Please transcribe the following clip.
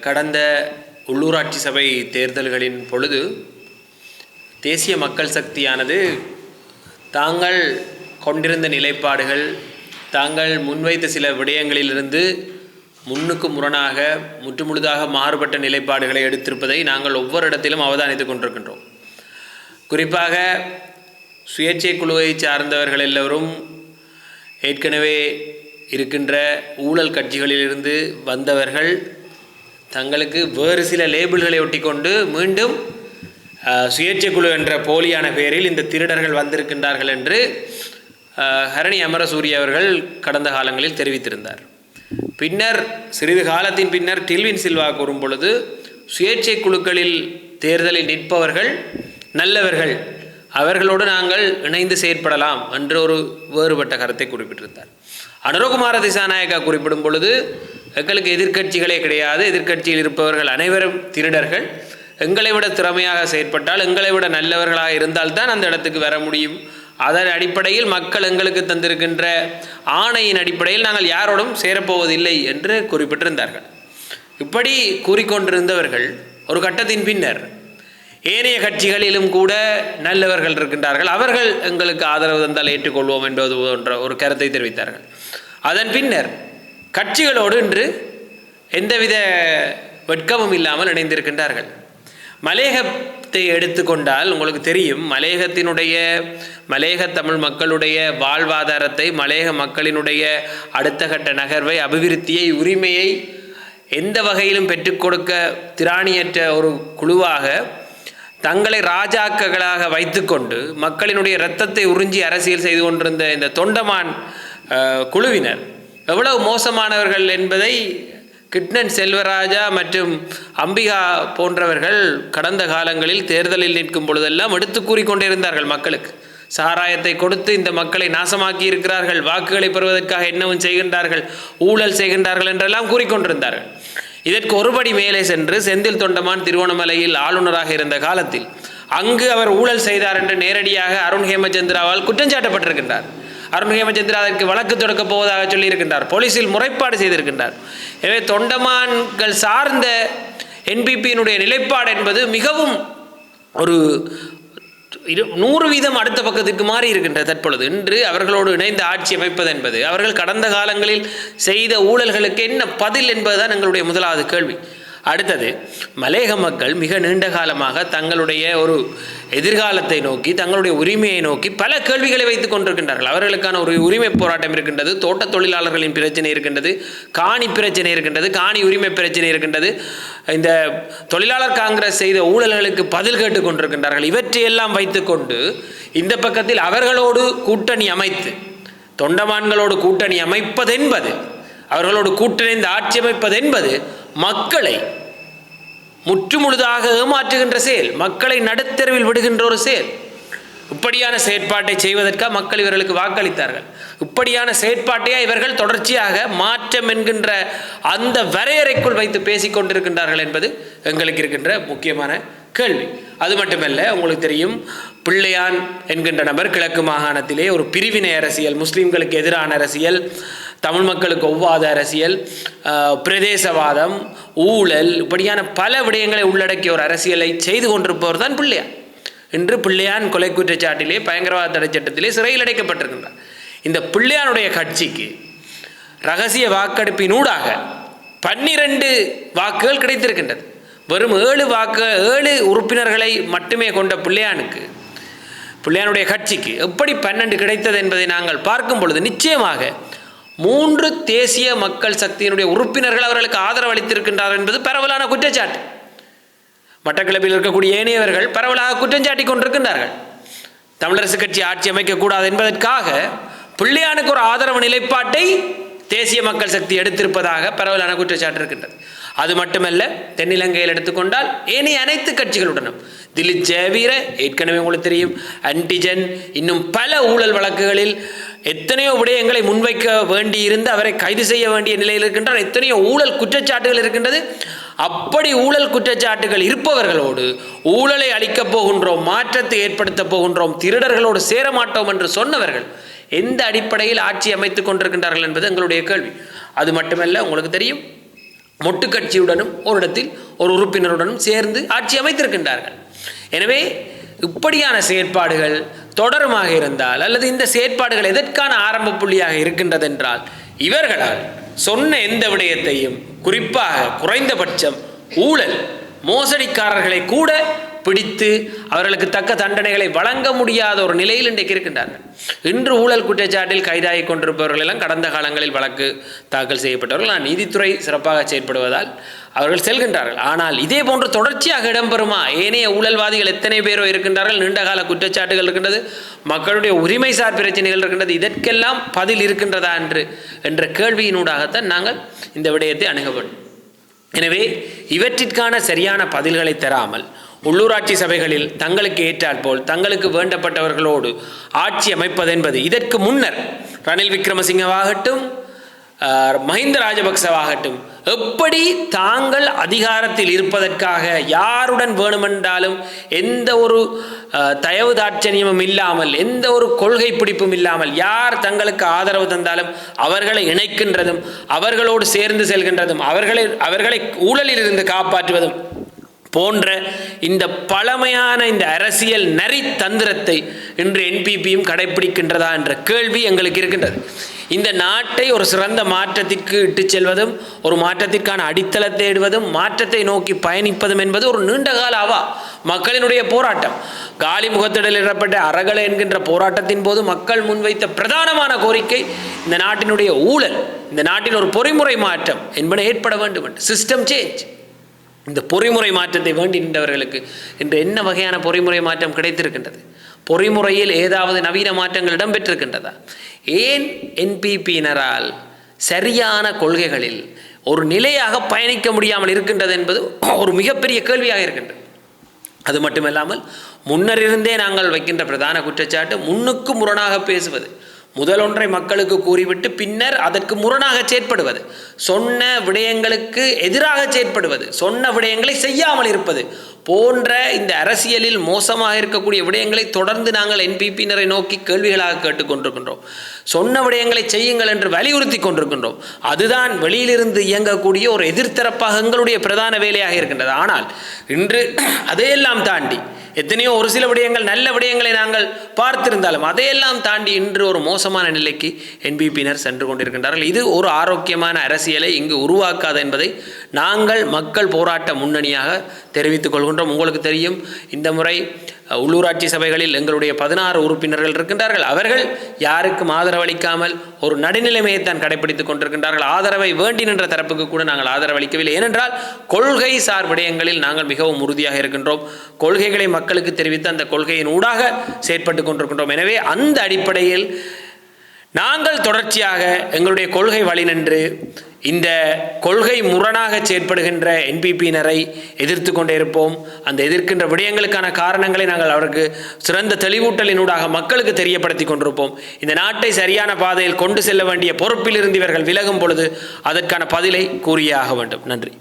கடந்த உள்ளூராட்சி சபை தேர்தல்களின் பொழுது தேசிய மக்கள் சக்தியானது தாங்கள் கொண்டிருந்த நிலைப்பாடுகள் தாங்கள் முன்வைத்த சில விடயங்களிலிருந்து முன்னுக்கு முரணாக முற்றுமுழுதாக மாறுபட்ட நிலைப்பாடுகளை எடுத்திருப்பதை நாங்கள் ஒவ்வொரு இடத்திலும் அவதானித்துக் கொண்டிருக்கின்றோம். குறிப்பாக சுயேட்சை குழுவை சார்ந்தவர்கள் எல்லோரும் ஏற்கனவே இருக்கின்ற ஊழல் கட்சிகளிலிருந்து வந்தவர்கள் தங்களுக்கு வேறு சில லேபிள்களை ஒட்டிக்கொண்டு மீண்டும் சுயேட்சை குழு என்ற போலியான பெயரில் இந்த திருடர்கள் வந்திருக்கின்றார்கள் என்று ஹரணி அமரசூரிய அவர்கள் கடந்த காலங்களில் தெரிவித்திருந்தார். பின்னர் சிறிது காலத்தின் பின்னர் டில்வின் சில்வா கூறும் பொழுது சுயேட்சை குழுக்களில் தேர்தலில் நிற்பவர்கள் நல்லவர்கள் அவர்களோடு நாங்கள் இணைந்து செயற்படலாம் என்று ஒரு வேறுபட்ட கருத்தை குறிப்பிட்டிருந்தார். அனுரகுமார திசாநாயக்கா குறிப்பிடும் பொழுது எங்களுக்கு எதிர்க்கட்சிகளே கிடையாது. எதிர்க்கட்சியில் இருப்பவர்கள் அனைவரும் திருடர்கள். எங்களை விட திறமையாக செயற்பட்டால் எங்களை விட நல்லவர்களாக இருந்தால்தான் அந்த இடத்துக்கு வர முடியும். அதன் அடிப்படையில் மக்கள் எங்களுக்கு தந்திருக்கின்ற ஆணையின் அடிப்படையில் நாங்கள் யாரோடும் சேரப்போவதில்லை என்று குறிப்பிட்டிருந்தார்கள். இப்படி கூறிக்கொண்டிருந்தவர்கள் ஒரு கட்டத்தின் பின்னர் ஏனைய கட்சிகளிலும் கூட நல்லவர்கள் இருக்கின்றார்கள். அவர்கள் எங்களுக்கு ஆதரவு தந்தால் ஏற்றுக்கொள்வோம் என்பது போன்ற ஒரு கருத்தை தெரிவித்தார்கள். அதன் பின்னர் கட்சிகளோடு இன்று எந்தவித வெட்கமும் இல்லாமல் இணைந்திருக்கின்றார்கள். மலேகத்தை எடுத்துக்கொண்டால் உங்களுக்கு தெரியும் மலேகத்தினுடைய மலேக தமிழ் மக்களுடைய வாழ்வாதாரத்தை மலேக மக்களினுடைய அடுத்த கட்ட நகர்வை அபிவிருத்தியை உரிமையை எந்த வகையிலும் பெற்றுக் கொடுக்க திராணியற்ற ஒரு குழுவாக தங்களை ராஜாக்களாக வைத்துக்கொண்டு மக்களினுடைய இரத்தத்தை உறிஞ்சி அரசியல் செய்து கொண்டிருந்த இந்த தொண்டமான் குழுவினர். எவ்வளவு மோசமானவர்கள் என்பதை கிட்னன் செல்வராஜா மற்றும் அம்பிகா போன்றவர்கள் கடந்த காலங்களில் தேர்தலில் நிற்கும் பொழுதெல்லாம் எடுத்து கூறிக்கொண்டிருந்தார்கள் மக்களுக்கு. சாராயத்தை கொடுத்து இந்த மக்களை நாசமாக்கி இருக்கிறார்கள் வாக்குகளை பெறுவதற்காக என்னவும் செய்கின்றார்கள் ஊழல் செய்கின்றார்கள் என்றெல்லாம் கூறிக்கொண்டிருந்தார்கள் இதற்கு ஒருபடி மேலே சென்று செந்தில் தொண்டமான் திருவோணமலையில் ஆளுநராக இருந்த காலத்தில் அங்கு அவர் ஊழல் செய்தார் என்று நேரடியாக அருண் ஹேமச்சந்திராவால் குற்றஞ்சாட்டப்பட்டிருக்கின்றார் அருண் ஹேமச்சந்திரா அதற்கு வழக்கு தொடக்கப் போவதாக சொல்லியிருக்கின்றார். போலீஸில் முறைப்பாடு செய்திருக்கின்றார். எனவே தொண்டமான்கள் சார்ந்த என்பிபியினுடைய நிலைப்பாடு என்பது மிகவும் ஒரு இரு நூறு வீதம் அடுத்த பக்கத்துக்கு மாறி இருக்கின்ற தற்பொழுது. இன்று அவர்களோடு இணைந்து ஆட்சி அமைப்பது என்பது. அவர்கள் கடந்த காலங்களில் செய்த ஊழல்களுக்கு என்ன பதில் என்பதுதான் எங்களுடைய முதலாவது கேள்வி. அடுத்தது மலேக மக்கள் மிக நீண்ட காலமாக தங்களுடைய ஒரு எதிர்காலத்தை நோக்கி தங்களுடைய உரிமையை நோக்கி பல கேள்விகளை வைத்துக் கொண்டிருக்கின்றார்கள். அவர்களுக்கான ஒரு உரிமை போராட்டம் இருக்கின்றது தோட்ட தொழிலாளர்களின் பிரச்சனை இருக்கின்றது காணி பிரச்சனை இருக்கின்றது காணி உரிமை பிரச்சனை இருக்கின்றது. இந்த தொழிலாளர் காங்கிரஸ் செய்த ஊழல்களுக்கு பதில் கேட்டுக் கொண்டிருக்கின்றார்கள். இவற்றையெல்லாம் வைத்துக்கொண்டு இந்த பக்கத்தில் அவர்களோடு கூட்டணி அமைத்து தொண்டமான்களோடு கூட்டணி அமைப்பதென்பது அவர்களோடு கூட்டணிந்து ஆட்சி அமைப்பது என்பது மக்களை முற்றுமுழுதாக ஏமாற்றுகின்ற செயல் மக்களை நடுத்தெருவில் விடுகின்ற ஒரு செயல். இப்படியான செயற்பாட்டை செய்வதற்காக மக்கள் இவர்களுக்கு வாக்களித்தார்கள். இப்படியான செயற்பாட்டையா இவர்கள் தொடர்ச்சியாக மாற்றம் என்கின்ற அந்த வரையறைக்குள் வைத்து பேசிக் கொண்டிருக்கின்றார்கள் என்பது எங்களுக்கு இருக்கின்ற முக்கியமான கேள்வி. அது மட்டுமல்ல உங்களுக்கு தெரியும் பிள்ளையான் என்கின்ற நபர் கிழக்கு மாகாணத்திலே ஒரு பிரிவினை அரசியல் முஸ்லீம்களுக்கு எதிரான அரசியல் தமிழ் மக்களுக்கு ஒவ்வாத அரசியல் பிரதேசவாதம் ஊழல் இப்படியான பல விடயங்களை உள்ளடக்கிய ஒரு அரசியலை செய்து கொண்டிருப்பவர் தான் பிள்ளையான். இன்று பிள்ளையான் கொலை குற்றச்சாட்டிலே பயங்கரவாத தடை சட்டத்திலே சிறையில் அடைக்கப்பட்டிருக்கின்றார். இந்த பிள்ளையானுடைய கட்சிக்கு ரகசிய வாக்கெடுப்பினூடாக பன்னிரண்டு வாக்குகள் கிடைத்திருக்கின்றது. வெறும் ஏழு வாக்கு ஏழு உறுப்பினர்களை மட்டுமே கொண்ட பிள்ளையானுக்கு பிள்ளையானுடைய கட்சிக்கு எப்படி பன்னெண்டு கிடைத்தது என்பதை நாங்கள் பார்க்கும் பொழுது நிச்சயமாக மூன்று தேசிய மக்கள் சக்தியினுடைய உறுப்பினர்கள் அவர்களுக்கு ஆதரவு அளித்திருக்கின்றார் என்பது பரவலான குற்றச்சாட்டு. மட்டக்களப்பில் இருக்கக்கூடிய ஏனையவர்கள் பரவலாக குற்றஞ்சாட்டி கொண்டிருக்கின்றார்கள். தமிழரசு கட்சி ஆட்சி அமைக்கக்கூடாது என்பதற்காக பிள்ளையானுக்கு ஒரு ஆதரவு நிலைப்பாட்டை தேசிய மக்கள் சக்தி எடுத்திருப்பதாக பரவலான குற்றச்சாட்டு இருக்கின்றது. அது மட்டுமல்ல தென்னிலங்கையில் எடுத்துக்கொண்டால் ஏனைய அனைத்து கட்சிகளுடனும். திலீப் ஜெயவீர ஏற்கனவே உங்களுக்கு தெரியும் அன்டிஜென் இன்னும் பல ஊழல் வழக்குகளில் எத்தனையோ விடயங்களை முன்வைக்க வேண்டியிருந்து அவரை கைது செய்ய வேண்டிய நிலையில் இருக்கின்றார். எத்தனையோ ஊழல் குற்றச்சாட்டுகள் இருக்கின்றது. அப்படி ஊழல் குற்றச்சாட்டுகள் இருப்பவர்களோடு ஊழலை அளிக்கப் போகின்றோம் மாற்றத்தை ஏற்படுத்தப் போகின்றோம் திருடர்களோடு சேர மாட்டோம் என்று சொன்னவர்கள் எந்த அடிப்படையில் ஆட்சி அமைத்துக் கொண்டிருக்கின்றார்கள் என்பது எங்களுடைய கேள்வி. அது மட்டுமல்ல உங்களுக்கு தெரியும் மொட்டு கட்சியுடனும் ஒரு இடத்தில் ஒரு உறுப்பினருடனும் சேர்ந்து ஆட்சி அமைத்திருக்கின்றார்கள். எனவே இப்படியான செயற்பாடுகள் தொடருமாக இருந்தால் அல்லது இந்த செயற்பாடுகள் எதற்கான ஆரம்ப புள்ளியாக இருக்கின்றது என்றால் இவர்களால் சொன்ன எந்த விடயத்தையும் குறிப்பாக குறைந்தபட்சம் ஊழல் மோசடிக்காரர்களை கூட பிடித்து அவர்களுக்கு தக்க தண்டனைகளை வழங்க முடியாத ஒரு நிலையில் இன்றைக்கு இருக்கின்றார்கள். இன்று ஊழல் குற்றச்சாட்டில் கைதாகி கொண்டிருப்பவர்கள் எல்லாம் கடந்த காலங்களில் வழக்கு தாக்கல் செய்யப்பட்டவர்கள். நான் நீதித்துறை சிறப்பாக செயற்படுவதால் அவர்கள் செல்கின்றார்கள். ஆனால் இதே போன்று தொடர்ச்சியாக இடம்பெறுமா? ஏனைய ஊழல்வாதிகள் எத்தனை பேரோ இருக்கின்றார்கள்? நீண்டகால குற்றச்சாட்டுகள் இருக்கின்றது. மக்களுடைய உரிமைசார் பிரச்சனைகள் இருக்கின்றது. இதற்கெல்லாம் பதில் இருக்கின்றதா என்று என்ற கேள்வியினூடாகத்தான் நாங்கள் இந்த விடயத்தை அணுக வேண்டும் எனவே இவற்றிற்கான சரியான பதில்களை தராமல் உள்ளூராட்சி சபைகளில் தங்களுக்கு ஏற்றாற்போல் தங்களுக்கு வேண்டப்பட்டவர்களோடு ஆட்சி அமைப்பதென்பது இதற்கு முன்னர் ரணில் விக்ரமசிங்கவாகட்டும் மஹிந்த ராஜபக்சவாகட்டும் எப்படி தாங்கள் அதிகாரத்தில் இருப்பதற்காக யாருடன் வேணுமென்றாலும் எந்த ஒரு தயவு தாட்சணியமும் இல்லாமல் எந்த ஒரு கொள்கை பிடிப்பும் இல்லாமல் யார் தங்களுக்கு ஆதரவு தந்தாலும் அவர்களை இணைக்கின்றதும் அவர்களோடு சேர்ந்து செல்கின்றதும் அவர்களை அவர்களை ஊழலில் இருந்து காப்பாற்றுவதும் போன்ற இந்த பழமையான இந்த அரசியல் நரி தந்திரத்தை இன்று என்பிபியும் கடைபிடிக்கின்றதா என்ற கேள்வி எங்களுக்கு இருக்கின்றது. இந்த நாட்டை ஒரு சிறந்த மாற்றத்திற்கு இட்டுச் செல்வதும் ஒரு மாற்றத்திற்கான அடித்தளத்தை தேடுவதும் மாற்றத்தை நோக்கி பயணிப்பதும் என்பது ஒரு நீண்டகால அவா மக்களினுடைய போராட்டம். காலி முகத்திடலிடப்பட்ட அறகலை என்கின்ற போராட்டத்தின் போது மக்கள் முன்வைத்த பிரதானமான கோரிக்கை இந்த நாட்டினுடைய ஊழல் இந்த நாட்டின் ஒரு பொறிமுறை மாற்றம் என்பன ஏற்பட வேண்டும் சிஸ்டம் சேஞ்ச் இந்த பொறிமுறை மாற்றத்தை வேண்டி நின்றவர்களுக்கு இன்று என்ன வகையான பொறிமுறை மாற்றம் கிடைத்திருக்கின்றது? பொறிமுறையில் ஏதாவது நவீன மாற்றங்கள் இடம்பெற்றிருக்கின்றதா? ஏன் என்பிபியினரால் சரியான கொள்கைகளில் ஒரு நிலையாக பயணிக்க முடியாமல் இருக்கின்றது என்பது ஒரு மிகப்பெரிய கேள்வியாக இருக்கின்றது. அது மட்டுமல்லாமல் முன்னரிருந்தே நாங்கள் வைக்கின்ற பிரதான குற்றச்சாட்டு முன்னுக்கு முரணாக பேசுவது முதலொன்றை மக்களுக்கு கூறிவிட்டு பின்னர் அதற்கு முரணாக செயற்படுவது. சொன்ன விடயங்களுக்கு எதிராக செயற்படுவது. சொன்ன விடயங்களை செய்யாமல் இருப்பது போன்ற இந்த அரசியலில் மோசமாக இருக்கக்கூடிய விடயங்களை தொடர்ந்து நாங்கள் என்பிபியினரை நோக்கி கேள்விகளாக கேட்டுக்கொண்டிருக்கின்றோம் சொன்ன விடயங்களை செய்யுங்கள் என்று வலியுறுத்தி கொண்டிருக்கின்றோம். அதுதான் வெளியிலிருந்து இயங்கக்கூடிய ஒரு எதிர்த்தரப்பாக எங்களுடைய பிரதான வேலையாக இருக்கின்றது. ஆனால் இன்று அதையெல்லாம் தாண்டி எத்தனையோ ஒரு சில விடயங்கள் நல்ல விடயங்களை நாங்கள் பார்த்திருந்தாலும் அதையெல்லாம் தாண்டி இன்று ஒரு மோசமான நிலைக்கு என்பிபியினர் சென்று கொண்டிருக்கின்றார்கள். இது ஒரு ஆரோக்கியமான அரசியலை இங்கு உருவாக்காது என்பதை நாங்கள் மக்கள் போராட்ட முன்னணியாக தெரிவித்துக் கொள்கின்றோம். உங்களுக்கு தெரியும் இந்த முறை உள்ளூராட்சி சபைகளில் எங்களுடைய பதினாறு உறுப்பினர்கள் இருக்கின்றார்கள். அவர்கள் யாருக்கும் ஆதரவளிக்காமல் ஒரு நடுநிலைமையை தான் கடைபிடித்துக் கொண்டிருக்கின்றார்கள். ஆதரவை வேண்டி நின்ற தரப்புக்கு கூட நாங்கள் ஆதரவளிக்கவில்லை. ஏனென்றால் கொள்கை சார் விடயங்களில் நாங்கள் மிகவும் உறுதியாக இருக்கின்றோம். கொள்கைகளை மக்களுக்கு தெரிவித்து அந்த கொள்கையின் ஊடாக செயற்பட்டு கொண்டிருக்கின்றோம். எனவே அந்த அடிப்படையில் நாங்கள் தொடர்ச்சியாக எங்களுடைய கொள்கை வழி நின்று இந்த கொள்கை முரணாக செயற்படுகின்ற என்பிபியினரை எதிர்த்து கொண்டே இருப்போம். அந்த எதிர்க்கின்ற விடயங்களுக்கான காரணங்களை நாங்கள் அவருக்கு சிறந்த தெளிவூட்டலினூடாக மக்களுக்கு தெரியப்படுத்தி கொண்டிருப்போம். இந்த நாட்டை சரியான பாதையில் கொண்டு செல்ல வேண்டிய பொறுப்பில் இருந்து இவர்கள் விலகும் பொழுது அதற்கான பதிலை கூறியாக வேண்டும். நன்றி.